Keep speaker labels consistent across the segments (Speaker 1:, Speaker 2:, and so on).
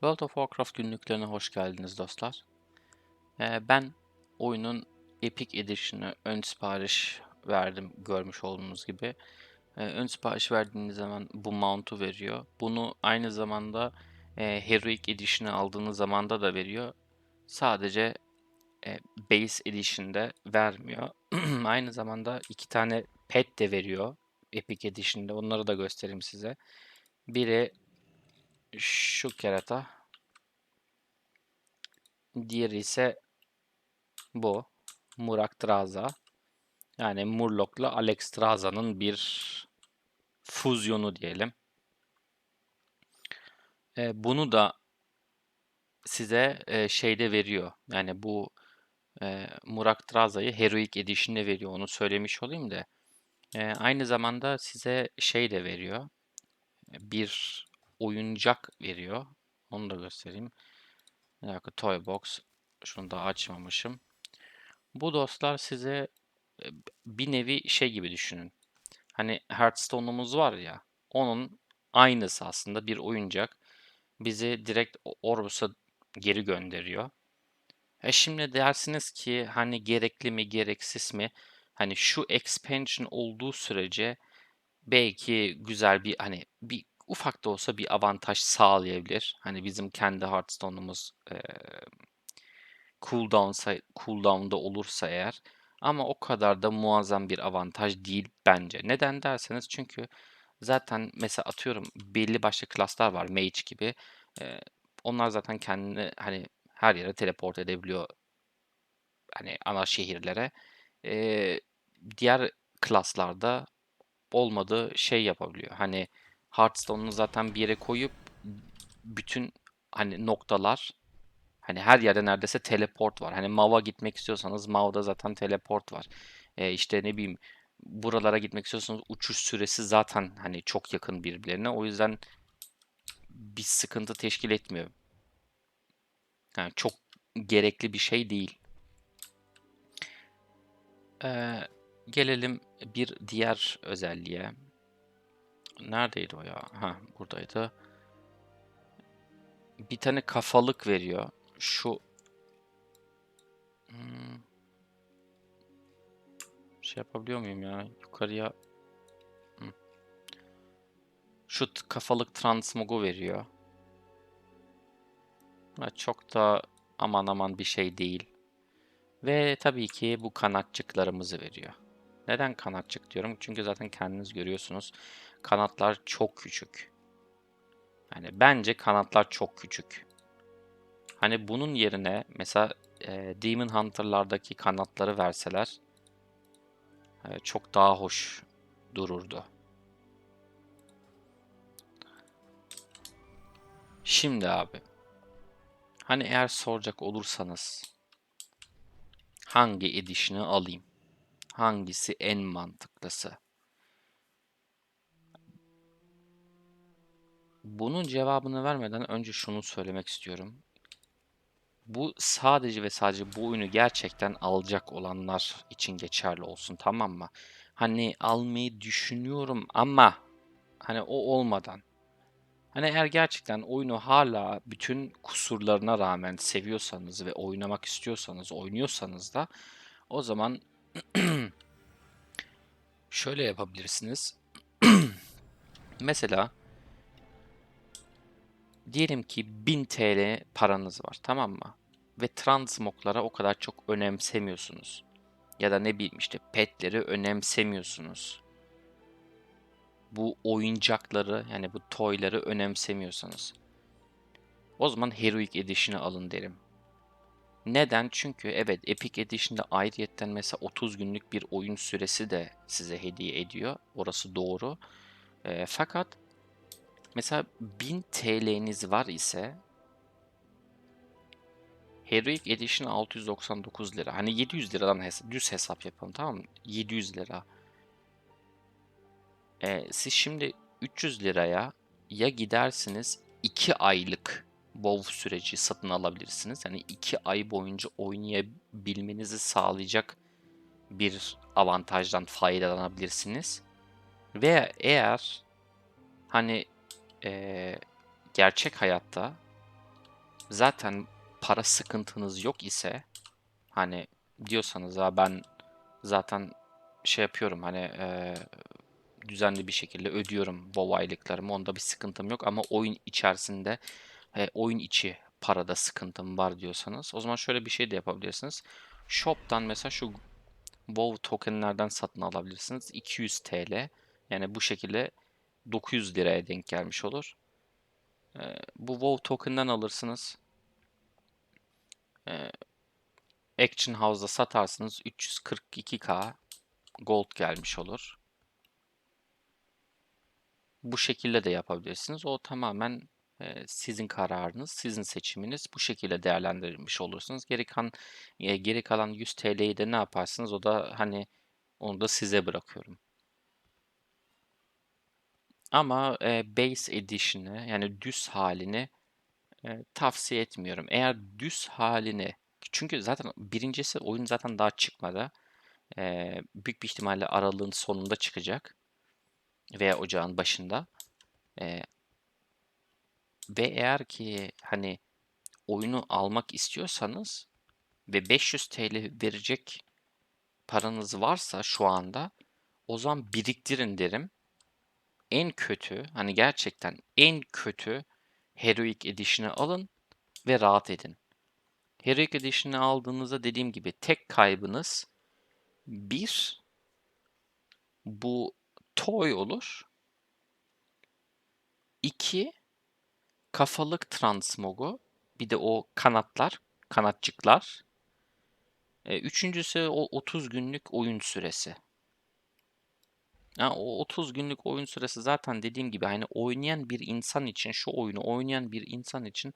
Speaker 1: World of Warcraft günlüklerine hoş geldiniz dostlar. Ee, ben oyunun Epic Edition'ı ön sipariş verdim görmüş olduğunuz gibi. Ee, ön sipariş verdiğiniz zaman bu mount'u veriyor. Bunu aynı zamanda e, Heroic Edition'ı aldığınız zamanda da veriyor. Sadece e, Base Edition'da vermiyor. aynı zamanda iki tane pet de veriyor Epic Edition'da. Onları da göstereyim size. Biri şu kerata. Diğeri ise bu. Murak Traza. Yani Murloc'la Alex Traza'nın bir füzyonu diyelim. E, bunu da size e, şeyde veriyor. Yani bu e, Murak Traza'yı Heroic Edition'de veriyor. Onu söylemiş olayım da. E, aynı zamanda size şey de veriyor. Bir oyuncak veriyor. Onu da göstereyim. Bir dakika Toy Box. Şunu da açmamışım. Bu dostlar size e, bir nevi şey gibi düşünün. Hani Hearthstone'umuz var ya. Onun aynısı aslında bir oyuncak. Bizi direkt Orbus'a geri gönderiyor. E şimdi dersiniz ki hani gerekli mi gereksiz mi? Hani şu expansion olduğu sürece belki güzel bir hani bir ufak da olsa bir avantaj sağlayabilir. Hani bizim kendi Hearthstone'umuz e, cooldown'sa, cooldown'da olursa eğer. Ama o kadar da muazzam bir avantaj değil bence. Neden derseniz çünkü zaten mesela atıyorum belli başlı klaslar var mage gibi. E, onlar zaten kendini hani her yere teleport edebiliyor. Hani ana şehirlere. E, diğer klaslarda olmadığı şey yapabiliyor. Hani Hearthstone'u zaten bir yere koyup bütün hani noktalar hani her yerde neredeyse teleport var. Hani Mav'a gitmek istiyorsanız Mav'da zaten teleport var. Ee, işte ne bileyim buralara gitmek istiyorsanız uçuş süresi zaten hani çok yakın birbirlerine. O yüzden bir sıkıntı teşkil etmiyor. Yani çok gerekli bir şey değil. Ee, gelelim bir diğer özelliğe. Neredeydi o ya? Ha buradaydı. Bir tane kafalık veriyor. Şu hmm. şey yapabiliyor muyum ya? Yukarıya hmm. şu kafalık transmogu veriyor. Ha, çok da aman aman bir şey değil. Ve tabii ki bu kanatçıklarımızı veriyor. Neden kanatçık diyorum? Çünkü zaten kendiniz görüyorsunuz. Kanatlar çok küçük. Yani bence kanatlar çok küçük. Hani bunun yerine mesela e, Demon Hunter'lardaki kanatları verseler e, çok daha hoş dururdu. Şimdi abi. Hani eğer soracak olursanız hangi edition'ı alayım? Hangisi en mantıklısı? Bunun cevabını vermeden önce şunu söylemek istiyorum. Bu sadece ve sadece bu oyunu gerçekten alacak olanlar için geçerli olsun tamam mı? Hani almayı düşünüyorum ama hani o olmadan Hani eğer gerçekten oyunu hala bütün kusurlarına rağmen seviyorsanız ve oynamak istiyorsanız, oynuyorsanız da o zaman şöyle yapabilirsiniz. Mesela diyelim ki 1000 TL paranız var tamam mı? Ve transmoglara o kadar çok önemsemiyorsunuz. Ya da ne bileyim işte petleri önemsemiyorsunuz. Bu oyuncakları yani bu toyları önemsemiyorsanız. O zaman Heroic Edition'ı alın derim. Neden? Çünkü evet Epic Edition'da ayrıyetten mesela 30 günlük bir oyun süresi de size hediye ediyor. Orası doğru. E, fakat mesela 1000 TL'niz var ise Heroic Edition 699 lira. Hani 700 liradan hesap, düz hesap yapalım tamam mı? 700 lira. E, siz şimdi 300 liraya ya gidersiniz 2 aylık WoW süreci satın alabilirsiniz. Yani 2 ay boyunca oynayabilmenizi sağlayacak bir avantajdan faydalanabilirsiniz. Ve eğer hani e, gerçek hayatta zaten para sıkıntınız yok ise hani diyorsanız ha ben zaten şey yapıyorum hani eee, düzenli bir şekilde ödüyorum WoW aylıklarımı onda bir sıkıntım yok ama oyun içerisinde e, oyun içi parada sıkıntım var diyorsanız o zaman şöyle bir şey de yapabilirsiniz. Shop'tan mesela şu WoW tokenlerden satın alabilirsiniz. 200 TL. Yani bu şekilde 900 liraya denk gelmiş olur. Ee, bu WoW token'dan alırsınız. Ee, Action House'da satarsınız. 342k gold gelmiş olur. Bu şekilde de yapabilirsiniz. O tamamen e, sizin kararınız, sizin seçiminiz. Bu şekilde değerlendirilmiş olursunuz. E, geri kalan 100 TL'yi de ne yaparsınız? O da hani onu da size bırakıyorum. Ama e, Base Edition'ı yani düz halini e, tavsiye etmiyorum. Eğer düz halini çünkü zaten birincisi oyun zaten daha çıkmadı. E, büyük bir ihtimalle aralığın sonunda çıkacak veya ocağın başında. E, ve eğer ki hani oyunu almak istiyorsanız ve 500 TL verecek paranız varsa şu anda o zaman biriktirin derim. En kötü hani gerçekten en kötü Heroic Edition'ı alın ve rahat edin. Heroic Edition'ı aldığınızda dediğim gibi tek kaybınız bir bu toy olur. İki kafalık transmogu. Bir de o kanatlar, kanatçıklar. E, üçüncüsü o 30 günlük oyun süresi. Ya o 30 günlük oyun süresi zaten dediğim gibi hani oynayan bir insan için şu oyunu oynayan bir insan için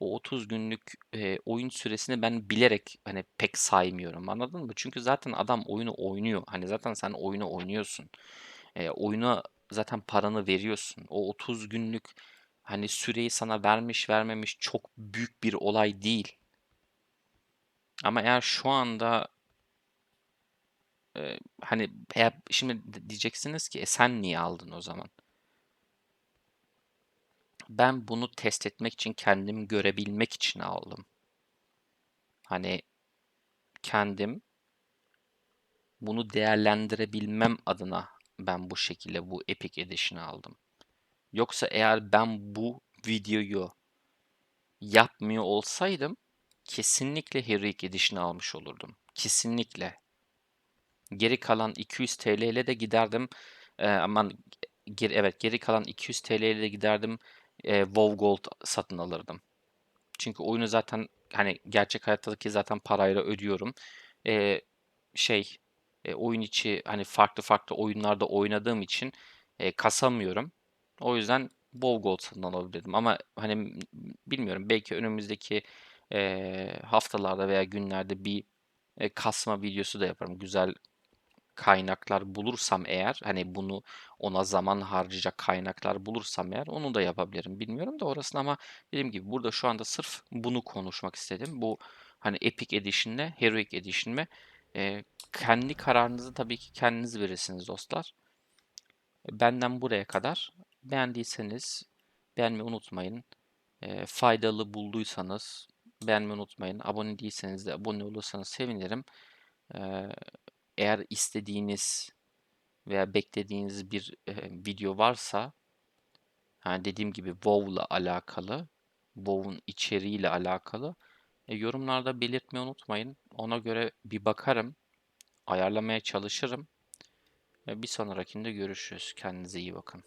Speaker 1: o 30 günlük e, oyun süresini ben bilerek hani pek saymıyorum anladın mı? Çünkü zaten adam oyunu oynuyor. Hani zaten sen oyunu oynuyorsun. E, oyuna zaten paranı veriyorsun. O 30 günlük hani süreyi sana vermiş vermemiş çok büyük bir olay değil. Ama eğer şu anda e, hani eğer şimdi diyeceksiniz ki e, sen niye aldın o zaman? Ben bunu test etmek için kendim görebilmek için aldım. Hani kendim bunu değerlendirebilmem adına ben bu şekilde bu Epic Edition'ı aldım. Yoksa eğer ben bu videoyu yapmıyor olsaydım kesinlikle Heroic Edition'ı almış olurdum. Kesinlikle. Geri kalan 200 TL ile de giderdim. Ee, aman geri, evet geri kalan 200 TL ile de giderdim. E, WoW Gold satın alırdım. Çünkü oyunu zaten hani gerçek hayattaki zaten parayla ödüyorum. Ee, şey e, oyun içi hani farklı farklı oyunlarda oynadığım için e, kasamıyorum. O yüzden bol gold satın alabilirdim. Ama hani bilmiyorum belki önümüzdeki e, haftalarda veya günlerde bir e, kasma videosu da yaparım. Güzel kaynaklar bulursam eğer hani bunu ona zaman harcayacak kaynaklar bulursam eğer onu da yapabilirim. Bilmiyorum da orasını ama dediğim gibi burada şu anda sırf bunu konuşmak istedim. Bu hani Epic Edition ile Heroic Edition mi? E, kendi kararınızı tabii ki kendiniz verirsiniz dostlar. Benden buraya kadar. Beğendiyseniz beğenmeyi unutmayın. E, faydalı bulduysanız beğenmeyi unutmayın. Abone değilseniz de abone olursanız sevinirim. E, eğer istediğiniz veya beklediğiniz bir e, video varsa yani dediğim gibi WoW'la alakalı, WoW'un içeriğiyle alakalı e, yorumlarda belirtmeyi unutmayın. Ona göre bir bakarım, ayarlamaya çalışırım. Ve bir sonrakinde görüşürüz. Kendinize iyi bakın.